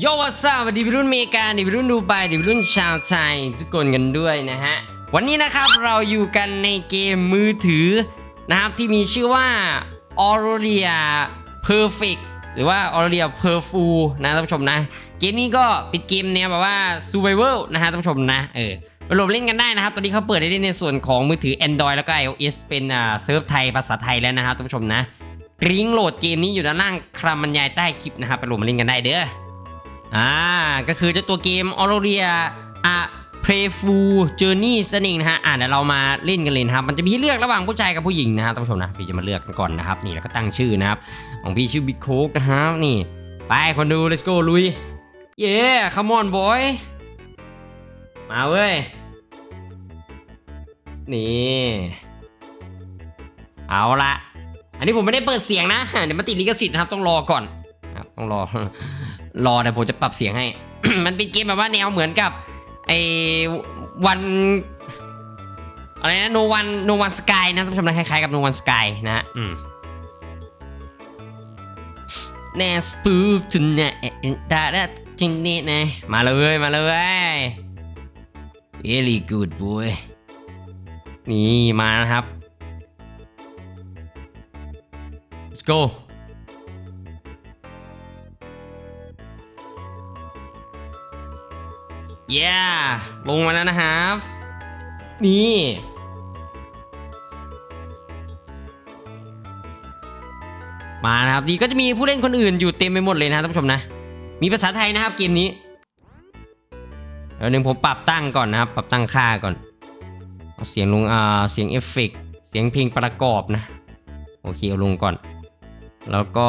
โยวัสวัสดีวัยรุ่นเมริกาวัยรุ่นดูไบวัยรุ่นชาวไทยทุกคนกันด้วยนะฮะ วันนี้นะครับเราอยู่กันในเกมมือถือนะครับที่มีชื่อว่า Aurelia Perfect หรือว่า Aurelia Perful นะท่านผู้ชมนะ เกมนี้ก็เป็นเกมแนวแบบว่า Survival นะฮะท่านผู้ชมนะเออไปโหลดเล่นกันได้นะครับ ตอนนี้เขาเปิดได้ในส่วนของมือถือ Android แล้วก็ iOS เป็นอ่าเซิร์ฟไทยภาษาไทยแล้วนะครับท่านผู้ชมนะลิงโหลดเกมนี้อยู่ด้านล่างคำบรรยายใต้คลิปนะครับไปโหลดมาเล่นกันได้เด้อ อ่าก็คือเจ้าตัวเกม a u r o r i a a Playful Journey นั่สนเองนะฮะอ่าเดี๋ยวเรามาเล่นกันเลยนะครับ มันจะมีให้เลือกระหว่างผู้ชายกับผู้หญิงนะฮะท่านผู้ชมนะพี่จะมาเลือกกันก่อนนะครับ นี่แล้วก็ตั้งชื่อนะครับ ของพี่ชื่อ Big Coke นะครับนี่ไปคนดู let's go ลุย เย้ come on boy มาเว้ย นี่ เอาละ อันนี้ผมไม่ได้เปิดเสียงนะ เดี๋ยวมาติดลิขสิทธิ์นะครับ ต้องรอก่อน ต้องรอ รอเดี๋ยวผมจะปรับเสียงให้ มันเป็นเกมแบบว่าแนวเหมือนกับไอ้วันอะไรนะ no one no one sky นะท่านผู้ชมนะคล้ายๆกับ no one sky นะฮะอืมแน่สปูปจุนเนี่ยดาดาจินนี่นะมาเลยมาเลย very good boy นี่มานะครับ let's go เย้ลงมาแล้วนะครับ นี่มานะครับดีก็จะมีผู้เล่นคนอื่นอยู่เต็มไปหมดเลยนะท่านผู้ชมนะ มีภาษาไทยนะครับเกมนี้เดี๋ยวหนึ่งผมปรับตั้งก่อนนะครับ ปรับตั้งค่าก่อนเอาเสียงลงอ่าเสียงเอฟเฟกเสียงเพลงประกอบนะ โอเคเอาลงก่อน แล้วก็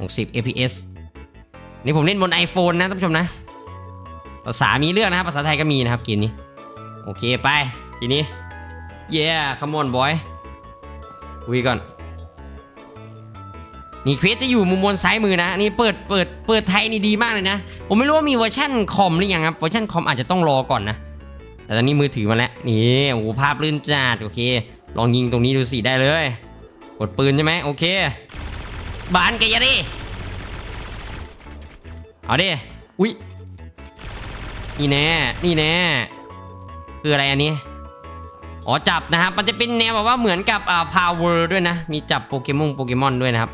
60 fps นี่ผมเล่นบน iPhone นะท่านผู้ชมนะภาษามีเรื่องนะครับภาษาไทยก็มีนะครับเกมนี้ โอเคไป ทีนี้ เย้ come on boy คุยก่อน นี่เควสจะอยู่มุมบนซ้ายมือนะ นี่เปิดเปิดเปิดไทยนี่ดีมากเลยนะ ผมไม่รู้ว่ามีเวอร์ชั่นคอมหรือยังครับ เวอร์ชันคอมอาจจะต้องรอก่อนนะ แต่ตอนนี้มือถือมาแล้ว นี่โอ้โหภาพลื่นจัดโอเค ลองยิงตรงนี้ดูสิได้เลย กดปืนใช่ไหมโอเค บานกันยะดิเอาดิอุ๊ยนี่แน่นี่แน่คืออะไรอันนี้อ๋อจับนะครับ มันจะเป็นแนวแบบว่าเหมือนกับอ่า power ด้วยนะ มีจับโปเกมอนโปเกมอนด้วยนะครับ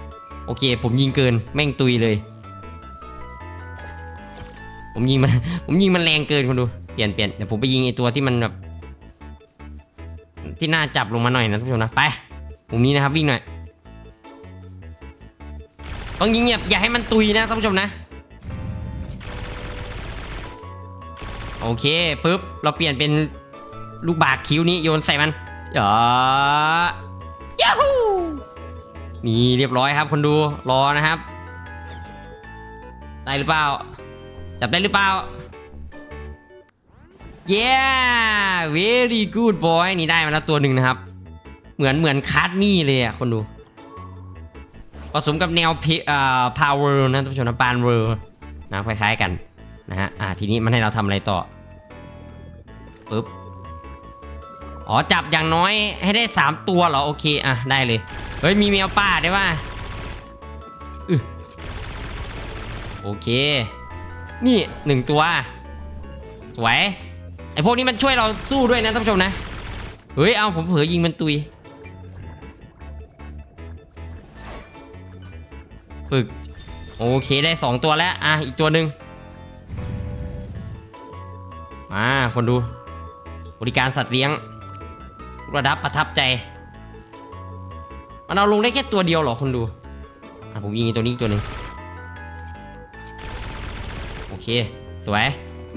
โอเค ผมยิงเกินแม่งตุยเลย ผมยิงมันผมยิงมันแรงเกินคุณดูเปลี่ยนเปลี่ยนเดี๋ยวผมไปยิงไอตัวที่มันแบบที่น่าจับลงมาหน่อยนะทุกผู้ชมนะไปมุมนี้นะครับวิ่งหน่อย ต้องยิงเงียบอย่าให้มันตุยนะท่านผู้ชมนะ โอเคปุ๊บเราเปลี่ยนเป็นลูกบากคิ้วนี้โยนใส่มันอ๋อยาฮูนี่เรียบร้อยครับคนดูรอนะครับ ได้หรือเปล่า จับได้หรือเปล่า yeah very good boy นี่ได้มาแล้วตัวหนึ่งนะครับ เหมือนเหมือนคาร์ดมี่เลยอะคนดู ผสมกับแนวพเพอ่า power นะท่านผู้ชมนะปานเวอร์นะคล้ายๆกันนะฮะอ่าทีนี้มันให้เราทำอะไรต่อปึ๊บอ๋อจับอย่างน้อยให้ได้ 3 ตัวเหรอ โอเค อะ ได้เลย เฮ้ย มีแมวป่าได้ป่ะอโอเค นี่หนึ่งตัว สวย ไอพวกนี้มันช่วยเราสู้ด้วยนะท่านผู้ชมนะ เฮ้ย เอาผมเผลอยิงมันตุย ฝึก โอเคได้สองตัวแล้ว อะ อีกตัวหนึ่งมาคนดู บริการสัตว์เลี้ยง ระดับประทับใจ มันเอาลงได้แค่ตัวเดียวเหรอคนดู อะ ผมยิงตัวนี้ตัวหนึ่งโอเค สวย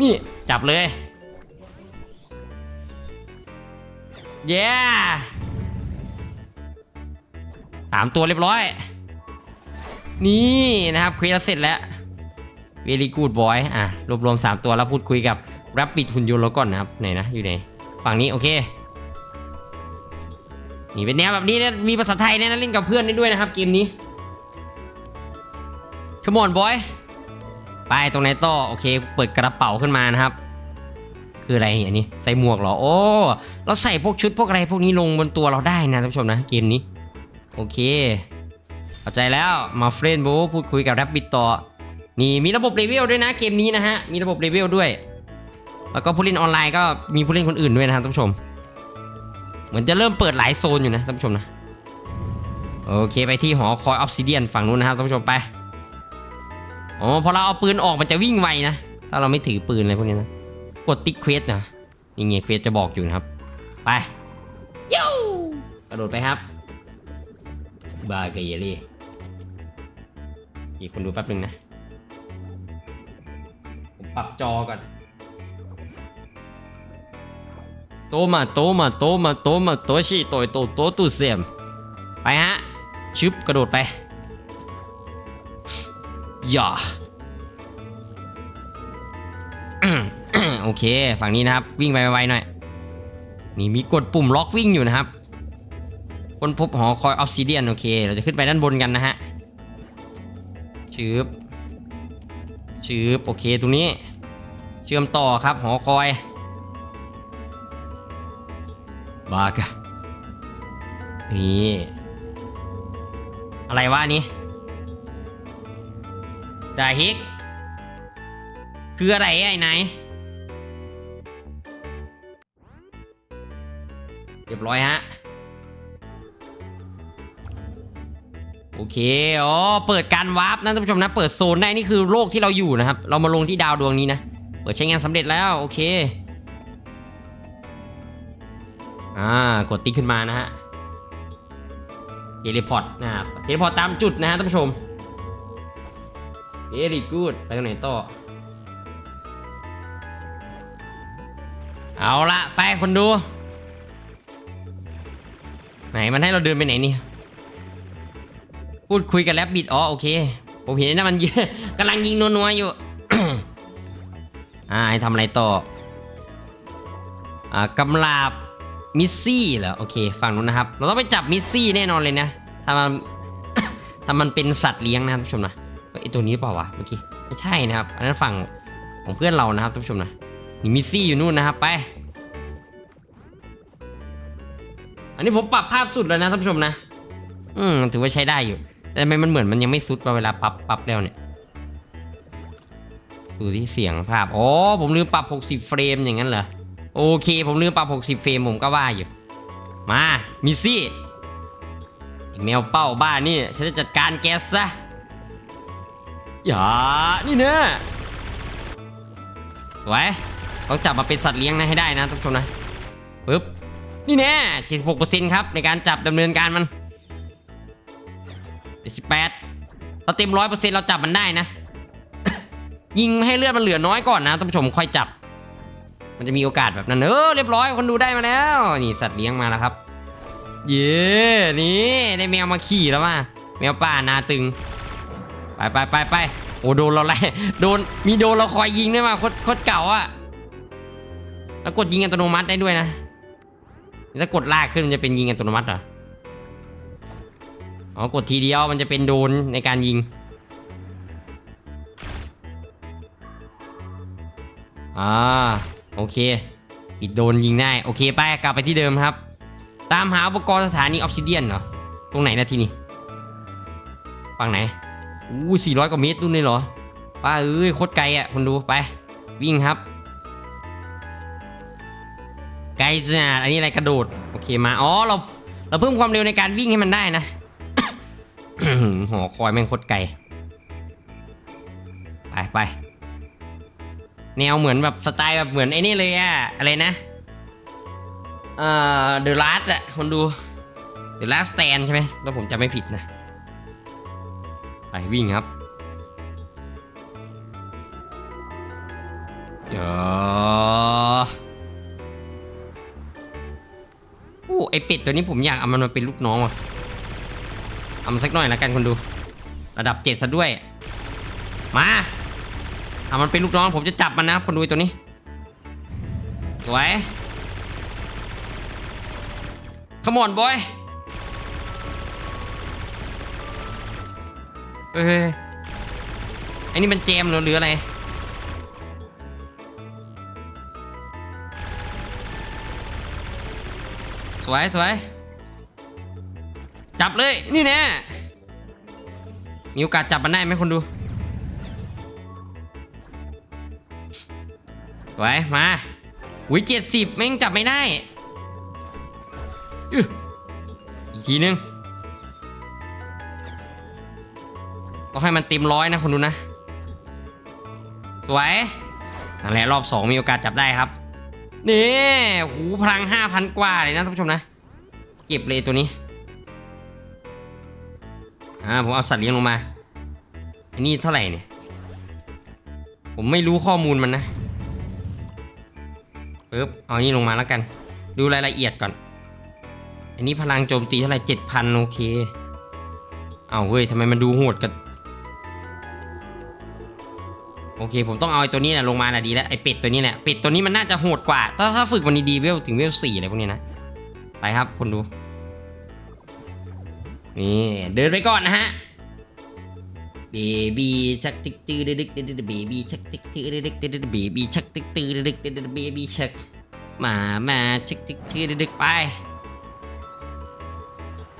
นี่จับเลย เย้สามตัวเรียบร้อย นี่นะครับเคลียร์เสร็จแล้ว very good boy อะรวบรวม 3 ตัวแล้วพูดคุยกับ Rabbit หุ่นยนต์เราก่อนนะครับไหนนะอยู่ไหนฝั่งนี้โอเคนี่เป็นแนวแบบนี้นี่ยมีภาษาไทยเนี่ยนะเล่นกับเพื่อนได้ด้วยนะครับเกมนี้ Come on boy ไปตรงไหนต่อโอเค เปิดกระเป๋าขึ้นมานะครับ คืออะไรอันนี้ใส่หมวกเหรอโอ้เราใส่พวกชุดพวกอะไรพวกนี้ลงบนตัวเราได้นะท่านผู้ชมนะเกมนี้ โอเค เข้าใจแล้วมาเฟรนโบพูดคุยกับแรปบิดต่อ นี่มีระบบเลเวลด้วยนะเกมนี้นะฮะ มีระบบเลเวลด้วย แล้วก็ผู้เล่นออนไลน์ก็มีผู้เล่นคนอื่นด้วยนะครับท่านผู้ชม เหมือนจะเริ่มเปิดหลายโซนอยู่นะท่านผู้ชมนะ โอเคไปที่หอคอยออฟซิเดียนฝั่งนู้นนะครับท่านผู้ชมไปอ๋อพอเราเอาปืนออกมันจะวิ่งไวนะ ถ้าเราไม่ถือปืนอะไรพวกนี้นะ กดติ๊กเควสนะนี่ไงเควสจะบอกอยู่นะครับ ไปยูกระโดดไปครับ บาเกยรี่ อีกคนดูแป๊บหนึ่งนะ ผมปรับจอก่อน โตมาโตมาโตมาโตมาโตชิโตยโตโตตุเสียม ไปฮะ ชึบกระโดดไปอย่าโอเค ฝั่งนี้นะครับ วิ่งไปไวๆหน่อย นี่มีกดปุ่มล็อกวิ่งอยู่นะครับคนพบหอคอยออฟซิเดียนโอเค เราจะขึ้นไปด้านบนกันนะฮะ ชืบชืบโอเคตรงนี้ เชื่อมต่อครับหอคอยบากะนี่อะไรวะนนี้ดาฮิกคืออะไรไอ้ไหนเรียบร้อยฮะ อเคอ๋อเปิดการวาร์ปนะท่านผู้ชมนะ เปิดโซนได้นี่คือโลกที่เราอยู่นะครับ เรามาลงที่ดาวดวงนี้นะ เปิดใช้งานสำเร็จแล้วโอเค อ่ากดติ๊กขึ้นมานะฮะเทเลพอร์ตนะครับเทเลพอร์ตตามจุดนะฮะท่านผู้ชม very good ไปตรงไหนต่อ เอาละไปคนดู ไหนมันให้เราเดินไปไหนนี่ พูดคุยกับแรปบิดอ๋อโอเค ผมเห็นนะมันยอะกำลังยิงนัวๆอยู่ อ่าให้ทำอะไรต่อ อ่ากำลาบมิสซี่เหรอโอเคฝั่งนู้นนะครับ เราต้องไปจับมิสซี่แน่นอนเลยนะถ้ามันถ้ามันเป็นสัตว์เลี้ยงนะครับท่านผู้ชมนะไอตัวนี้เปล่าวะเมื่อกี้ไม่ใช่นะครับ อันนั้นฝั่งของเพื่อนเรานะครับท่านผู้ชมนะมีมิสซี่อยู่นู่นนะครับไป อันนี้ผมปรับภาพสุดแล้วนะท่านผู้ชมนะ อืมถือว่าใช้ได้อยู่ แต่ทำไมมันเหมือนมันยังไม่สุดมาเวลาปรับปรับแล้วเนี่ย ดูที่เสียงภาพ อ๋อ ผมลืมปรับ 60 เฟรมอย่างนั้นเหรอ โอเค ผมลืมปรับ 60 เฟรมผมก็ว่าอยู่ มา มิซี่แมวเป้าบ้านนี่ ฉันจะจัดการแกซะ อย่า นี่เนะสวย ต้องจับมาเป็นสัตว์เลี้ยงนะให้ได้นะท่านผู้ชมนะปึ๊บ นี่แน่76%ครับในการจับดำเนินการมัน 78เราเต็ม100%เรเราจับมันได้นะ ยิงให้เลือดมันเหลือน้อยก่อนนะท่านผู้ชมค่อยจับ มันจะมีโอกาสแบบนั้น เออเรียบร้อยคนดูได้มาแล้ว นี่สัตว์เลี้ยงมาแล้วครับ เย้นี่ได้แมวมาขี่แล้วมาแมวป่านาตึง ไปไปไปไปโอ้โดนเราไล่โดนมีโดนเราคอยยิงด้วยมาโคตรโคตรเก่าอะแล้วกดยิงอัตโนมัติได้ด้วยนะถ้ากดลากขึ้นมันจะเป็นยิงอัตโนมัติเหรอ อ๋อกดทีเดียวมันจะเป็นโดนในการยิง อ่า โอเค อีกโดนยิงได้ โอเคไปกลับไปที่เดิมครับ ตามหาอุปกรณ์สถานีออฟซิเดียนเหรอ ตรงไหนนะทีนี้ฝั่งไหน อู้สี่ร้อยกว่าเมตรนู่นเลยเหรอ ป้าเอ้ยโคตรไกลอะคนดูไป วิ่งครับ ไกลจัดอันนี้อะไรกระโดด โอเคมา อ๋อเราเราเพิ่มความเร็วในการวิ่งให้มันได้นะ หอคอยแม่งโคตรไกล ไปไปแนวเหมือนแบบสไตล์แบบเหมือนไอ้นี่เลยอะอะไรนะ เอ่อ The Last อะคนดู The Last Stand ใช่ไหมแล้วผมจะไม่ผิดนะ ไปวิ่งครับเดี๋ยวโอ้ไอเป็ดตัวนี้ผมอยากเอามันมาเป็นลูกน้องว่ะ เอามันสักหน่อยละกันคนดู ระดับเจ็ดซะด้วย มาอะมันเป็นลูกน้องผมจะจับมันนะคนดูไอตัวนี้สวย Come on boy เอ้ยไอ้นี่มันเจมหรือหรืออะไรสวยสวย จับเลยนี่แน่มีโอกาสจับมันได้ไหมคนดูสวยมาอุ้ยเจ็ดสิบแม่งจับไม่ได้อีกทีนึงต้องให้มันเต็มร้อยนะคนดูนะสวยนั่นแหละรอบสองมีโอกาสจับได้ครับนี่หูพลังห้าพันกว่าเลยนะท่านผู้ชมนะ เก็บเลยตัวนี้ อ่าผมเอาสัตว์เลี้ยงลงมา อันนี้เท่าไหร่เนี่ย ผมไม่รู้ข้อมูลมันนะปึ๊บเอาอันนี้ลงมาแล้วกัน ดูรายละเอียดก่อน อันนี้พลังโจมตีเท่าไหร่เจ็ดพันโอเค เอาเฮ้ยทำไมมันดูโหดกัน โอเค ผมต้องเอาไอ้ตัวนี้แหละลงมาแหละดีแล้วไอ้เป็ดตัวนี้แหละเป็ดตัวนี้มันน่าจะโหดกว่า ถ้าถ้าฝึกวันนี้ดีเวลถึงเวลสี่อะไรพวกนี้นะ ไปครับคนดู นี่เดินไปก่อนนะฮะเบบี้ชักติ๊กตื้อดึกดึกดึกเบบี้ชักติ๊กตื้อดึกดึกดึกเบบี้ชักติ๊กตื้อดึกดึกดึกเบบี้ชักมามาชักติ๊กตื้อดึกไป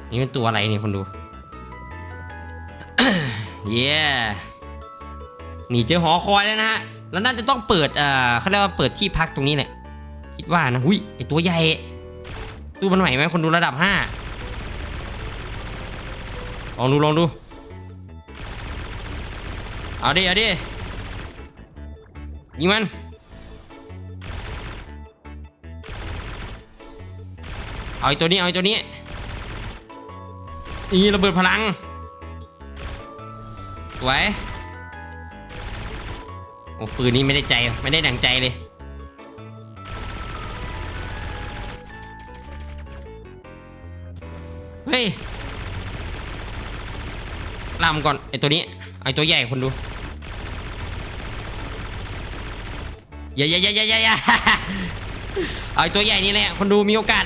นี่เป็นตัวอะไรเนี่ยคนดูเย้หนีเจอหอคอยแล้วนะฮะแล้วน่าจะต้องเปิดเอ่อเขาเรียกว่าเปิดที่พักตรงนี้แหละคิดว่านะหุ้ยไอตัวใหญ่ตู้มันไหวไหมคนดูระดับห้า ลองดูลองดู เอาดิเอาดิยิงมัน เอาไอ้ตัวนี้เอาไอ้ตัวนี้นี่ระเบิดพลังสวยโอ้ปืนนี้ไม่ได้ใจไม่ได้ดังใจเลยเฮ้ย ลำก่อนไอตัวนี้ไอตัวใหญ่คนดูอย่าอย่าอย่าอย่าอย่าเอาไอตัวใหญ่นี่แหละคนดูมีโอกาส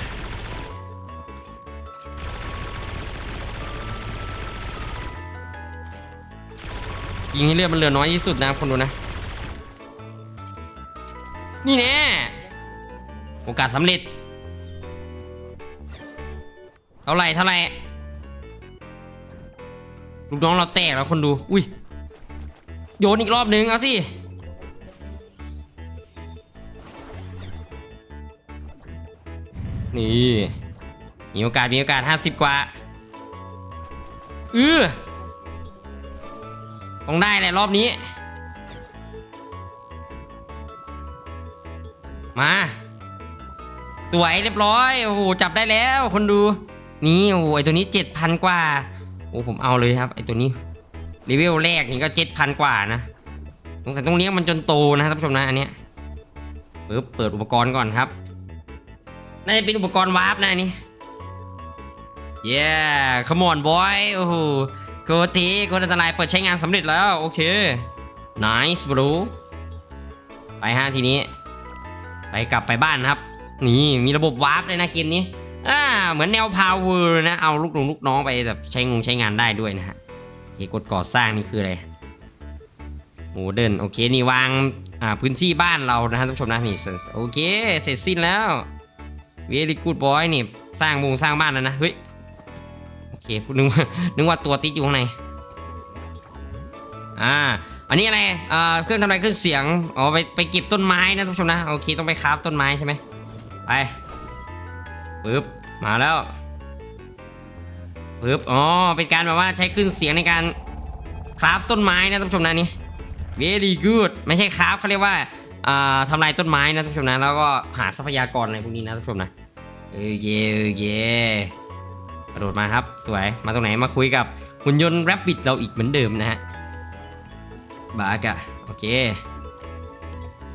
ยิงให้เลือดมันเหลือน้อยที่สุดนะคนดูนะ นี่แน่โอกาสสำเร็จเท่าไหรเท่าไหร ลูกน้องเราแตกแล้วคนดู อุ้ย โยนอีกรอบนึงเอาสิ นี่ มีโอกาส มีโอกาสห้าสิบกว่าเออต้องได้แหละรอบนี้ มา สวยเรียบร้อย โอ้โห จับได้แล้ว คนดู นี่ โอ้โหตัวนี้เจ็ดพันกว่า อ้ผมเอาเลยครับไอตัวนี้เลเวลแรกนี่ก็เจ็ดพันกว่านะสงสัยต้องเลี้ยงมันจนโตนะท่านผู้ชมนะอันเนี้ยปึ๊บเปิดอุปกรณ์ก่อนครับน่าจะเป็นอุปกรณ์วาร์ปนะอันนี้เย้ขมอนบอยโอ้โหโกตีโกอันตรายเปิดใช้งานสำเร็จแล้วโอเค nice bro ไปฮะทีนี้ ไปกลับไปบ้านครับ นี่มีระบบวาร์ปเลยนะเกมนี้ อ่าเหมือนแนวพาวเวอร์นะ เอาลูกน้องลูกน้องไปแบบใช้งงใช้งานได้ด้วยนะฮะโอเคกดก่อสร้างนี่คืออะไรโมเดิร์นโอเคนี่วางอ่าพื้นที่บ้านเรานะฮะท่านผู้ชมนะนี่โอเคเสร็จสิ้นแล้วเวลีกูดบอยนี่สร้างมุงสร้างบ้านแล้วนะเฮ้ยโอเคพูดนึกว่านึกว่าตัวติดอยู่ข้างในอ่าอันนี้อะไรอ่าเครื่องทำลายเครื่องเสียงอ๋อไปไปเก็บต้นไม้นะท่านผู้ชมนะโอเคต้องไปคราฟต้นไม้ใช่ไหมไป ปึ๊บมาแล้วปึ๊บอ๋อเป็นการแบบว่าใช้คลื่นเสียงในการคราฟต้นไม้นะท่านผู้ชมนะนี่ very good ไม่ใช่คราฟเขาเรียกว่าทำลายต้นไม้นะท่านผู้ชมนะแล้วก็หาทรัพยากรอะไรพวกนี้นะท่านผู้ชมนะเออเย่เออเย่กระโดดมาครับสวยมาตรงไหนมาคุยกับหุ่นยนต์แรปปิดเราอีกเหมือนเดิมนะฮะบากะโอเค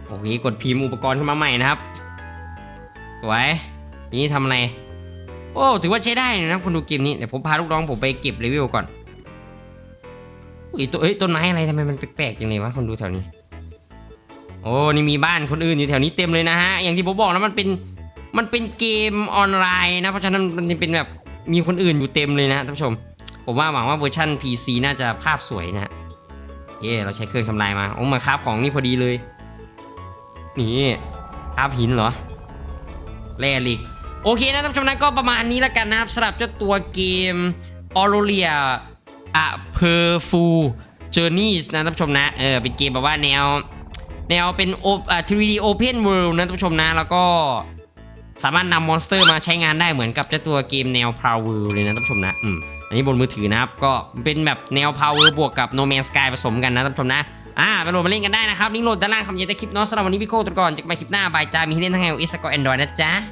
โอเคกดพิมพ์อุปกรณ์ขึ้นมาใหม่นะครับสวย นี่ทำอะไร โอ้ถือว่าใช้ได้นะคนดูเกมนี้เดี๋ยวผมพาลูกน้องผมไปเก็บเลเวก่อนอุ้ยตัวเอ้ยต้นไม้อะไรทำไมมันแปลกๆจังเลยวะคนดูแถวนี้ โอ้นี่มีบ้านคนอื่นอยู่แถวนี้เต็มเลยนะฮะอย่างที่ผมบอกนะมันเป็นมันเป็นเกมออนไลน์นะเพราะฉะนั้นมันจะเป็นแบบมีคนอื่นอยู่เต็มเลยนะท่านผู้ชม ผมว่าหวังว่าเวอร์ชัน PC น่าจะภาพสวยนะฮะเย่เราใช้เครื่องทำลายมาโอ้มาคราบของนี่พอดีเลยนี่คราบหินเหรอแร่เหลิก โอเคนะท่านผู้ชมนะก็ประมาณนี้แล้วกันนะครับสำหรับเจ้าตัวเกม a u r o r i a a p e r f u Journeys นะท่านผู้ชมนะเออเป็นเกมแบบว่าแนว แนวเป็นโออ่า 3D Open World นะท่านผู้ชมนะแล้วก็สามารถนำมอนสเตอร์มาใช้งานได้เหมือนกับเจ้าตัวเกมแนว Power เลยนะท่านผู้ชมนะอืมอันนี้บนมือถือนะครับ ก็เป็นแบบแนว Power บวกกับ No Man's Sky ผสมกันนะท่านผู้ชมนะอ่าไปโหลดมาเล่นกันได้นะครับลิงก์โหลดด้านล่างคำยืนต้คลิปเนาะสำหรับวันนี้พี่โก้ตัวก่อนจะไปคลิปหน้าบายจามีให้เล่นทั้ง iOS และก็ Android นะจ๊ะ